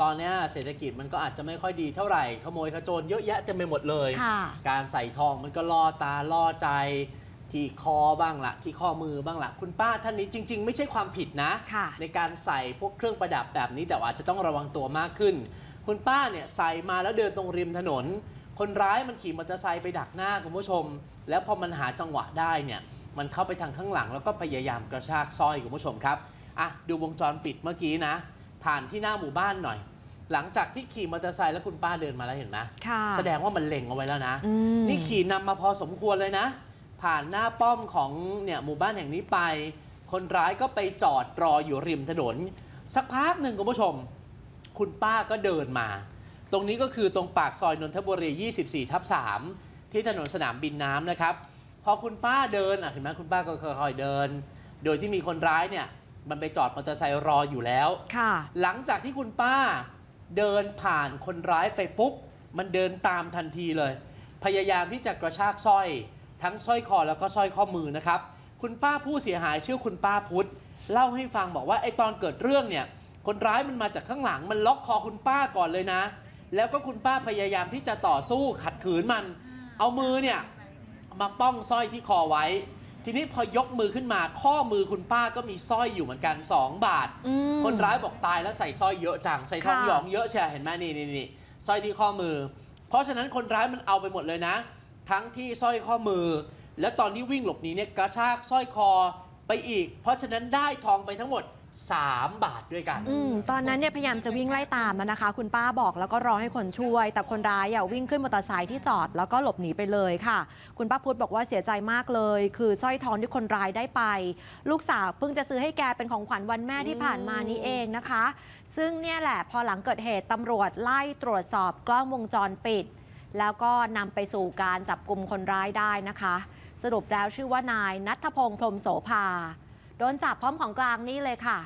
ตอนเนี้ยเศรษฐกิจมันก็อาจจะไม่ค่อยดีเท่าไหร่ขโมยขโจรเยอะแยะเต็มไปหมดเลย ค่ะ การใส่ทองมันก็ล่อตาล่อใจ ที่คอบ้างละที่ข้อมือบ้างละคุณป้าท่านนี้จริง ๆ ไม่ใช่ความผิดนะ ค่ะ ในการใส่พวกเครื่องประดับแบบนี้แต่ว่าอาจจะต้องระวังตัวมากขึ้น คุณป้าเนี่ยใส่มาแล้วเดินตรงริมถนน คนร้ายมันขี่มอเตอร์ไซค์ไปดักหน้าคุณผู้ชม แล้วพอมันหาจังหวะได้เนี่ยมันเข้าไปทางข้างหลังแล้วก็พยายามกระชากสร้อยคุณผู้ชมครับอะดูวงจรปิดเมื่อกี้นะ ผ่านที่หน้าหมู่บ้านหน่อย หลังจากที่ขี่มอเตอร์ไซค์แล้วคุณป้าเดินมาแล้วเห็นไหมค่ะแสดงว่ามันเล็งเอาไว้แล้วนะ อืม นี่ขี่นำมาพอสมควรเลยนะ ผ่านหน้าป้อมของเนี่ยหมู่บ้านแห่งนี้ไป คนร้ายก็ไปจอดรออยู่ริมถนน สักพักหนึ่งคุณผู้ชม คุณป้าก็เดินมา ตรงนี้ก็คือตรงปากซอยนนทบุรี 24 ทับ 3 ที่ถนนสนามบินน้ำนะครับ พอคุณป้าเดินอะเห็นไหมคุณป้าก็ค่อยๆเดิน โดยที่มีคนร้ายเนี่ย มันไปจอดมอเตอร์ไซค์รออยู่แล้ว ค่ะ หลังจากที่คุณป้าเดินผ่านคนร้ายไปปุ๊บ มันเดินตามทันทีเลย พยายามที่จะกระชากสร้อย ทั้งสร้อยคอแล้วก็สร้อยข้อมือนะครับ คุณป้าผู้เสียหายชื่อคุณป้าพุทธเล่าให้ฟังบอกว่าไอ้ตอนเกิดเรื่องเนี่ย คนร้ายมันมาจากข้างหลังมันล็อกคอคุณป้าก่อนเลยนะ แล้วก็คุณป้าพยายามที่จะต่อสู้ขัดขืนมัน เอามือเนี่ยมาป้องสร้อยที่คอไว้ ทีนี้พอยกมือขึ้นมาข้อมือคุณป้าก็มีสร้อยอยู่เหมือนกัน 2 บาท อืม คนร้ายบอกตายแล้วใส่สร้อยเยอะจังใส่ทองค่ะ หยองเยอะใช่เห็นไหมนี่นี่นี่สร้อยที่ข้อมือ เพราะฉะนั้นคนร้ายมันเอาไปหมดเลยนะ ทั้งที่สร้อยข้อมือ แล้วตอนที่วิ่งหลบหนีเนี่ยกระชากสร้อยคอไปอีก เพราะฉะนั้นได้ทองไปทั้งหมด 3 บาทด้วยกัน อืมตอนนั้นเนี่ยพยายามจะวิ่งไล่ตามนะคะ คุณป้าบอกแล้วก็รอให้คนช่วย แต่คนร้ายอะวิ่งขึ้นมอเตอร์ไซค์ที่จอดแล้วก็หลบหนีไปเลยค่ะ คุณป้าพุธบอกว่าเสียใจมากเลย คือสร้อยทองที่คนร้ายได้ไป ลูกสาวเพิ่งจะซื้อให้แกเป็นของขวัญวันแม่ที่ผ่านมานี้เองนะคะ ซึ่งเนี่ยแหละพอหลังเกิดเหตุตำรวจไล่ตรวจสอบกล้องวงจรปิด แล้วก็นำไปสู่การจับกลุ่มคนร้ายได้นะคะ สรุปแล้วชื่อว่านายนัทพงษ์พรหมโสภา โดนจับพร้อมของกลางนี่เลยค่ะ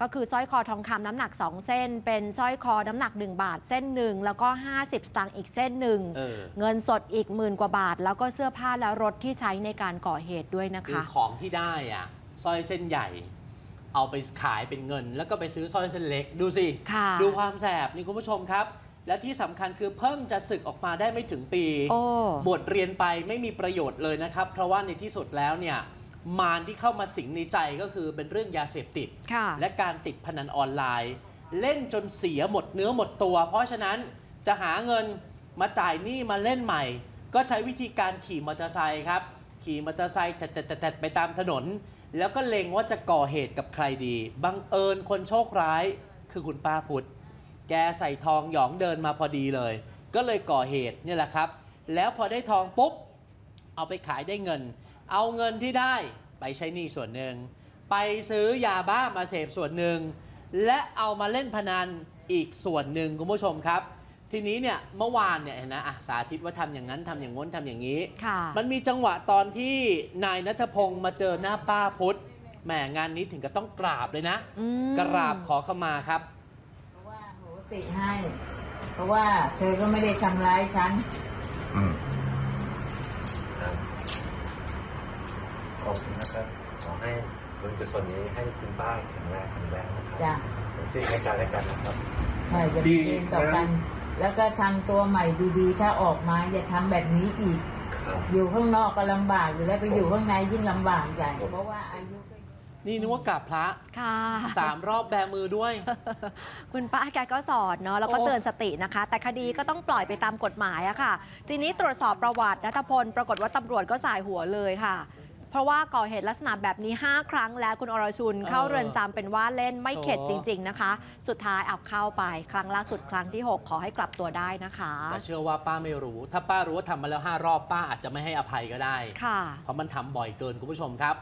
ก็คือสร้อยคอทองคำน้ำหนัก 2 เส้น เป็นสร้อยคอน้ำหนัก 1 บาทเส้นหนึ่งแล้วก็ 50 สตางค์อีกเส้นหนึ่งเออ เงินสดอีกหมื่นกว่าบาท แล้วก็เสื้อผ้าและรถที่ใช้ในการก่อเหตุด้วยนะคือคะ ของที่ได้อะสร้อยเส้นใหญ่ เอาไปขายเป็นเงิน แล้วก็ไปซื้อสร้อยเส้นเล็กดูสิ ค่ะ ดูความแสบนี่คุณผู้ชมครับ และที่สำคัญคือเพิ่งจะศึกออกมาได้ไม่ถึงปี โอ้ บทเรียนไปไม่มีประโยชน์เลยนะครับ เพราะว่าในที่สุดแล้วเนี่ย มารที่เข้ามาสิงในใจก็คือเป็นเรื่องยาเสพติดค่ะและการติดพนันออนไลน์ เล่นจนเสียหมดเนื้อหมดตัว เพราะฉะนั้นจะหาเงินมาจ่ายหนี้มาเล่นใหม่ ก็ใช้วิธีการขี่มอเตอร์ไซค์ครับ ขี่มอเตอร์ไซค์แตะๆๆๆไปตามถนน แล้วก็เล็งว่าจะก่อเหตุกับใครดี บังเอิญคนโชคร้ายคือคุณป้าพุทธแกใส่ทองหยองเดินมาพอดีเลย ก็เลยก่อเหตุเนี่ยแหละครับ แล้วพอได้ทองปุ๊บเอาไปขายได้เงิน เอาเงินที่ได้ไปใช้หนี้ส่วนหนึ่ง ไปซื้อยาบ้ามาเสพส่วนหนึ่ง และเอามาเล่นพนันอีกส่วนหนึ่งคุณผู้ชมครับ ทีนี้เนี่ยเมื่อวานเนี่ยเห็นนะอะสาธิตว่าทำอย่างนั้นทำอย่างง้นทำอย่างนี้ค่ะมันมีจังหวะตอนที่นายนัทพงศ์มาเจอหน้าป้าพุทธแหมงานนี้ถึงกับต้องกราบเลยนะอืมกราบขอขมาครับเพราะว่าโหสิให้ เพราะว่าเธอก็ไม่ได้ทำร้ายฉัน อืมครับ ขอบคุณนะครับขอให้บุญกุศลนี้ให้คุณป้าแข็งแรงแข็งแรงนะครับจ้ะเป็นสิ่งให้กันและกันนะครับใช่จะดีมีเรียนต่อกันนะแล้วก็ทำตัวใหม่ดีๆ ถ้าออกมาอย่าทำแบบนี้อีกครับอยู่ข้างนอกก็ลำบากอยู่แล้วไปอยู่ข้างในยิ่งลำบากใหญ่เพราะว่าอายุก็นี่นึกว่ากราบพระค่ะสามรอบแบมือด้วย คุณป้าแกก็สอนเนาะแล้วก็โอ้เตือนสตินะคะ แต่คดีก็ต้องปล่อยไปตามกฎหมายอะค่ะ ทีนี้ตรวจสอบประวัตินัทพล ปรากฏว่าตำรวจก็สายหัวเลยค่ะ เพราะว่าก่อเหตุลักษณะแบบนี้ 5 ครั้งแล้วคุณอรชุนเข้าเรือนจำเป็นว่าเล่นไม่เข็ดจริง ๆนะคะ สุดท้ายอับเข้าไป ครั้งล่าสุดครั้งที่ 6 ขอให้กลับตัวได้นะคะ แต่เชื่อว่าป้าไม่รู้ ถ้าป้ารู้ว่าทำมาแล้ว 5 รอบป้าอาจจะไม่ให้อภัยก็ได้ ค่ะ เพราะมันทำบ่อยเกินคุณผู้ชมครับ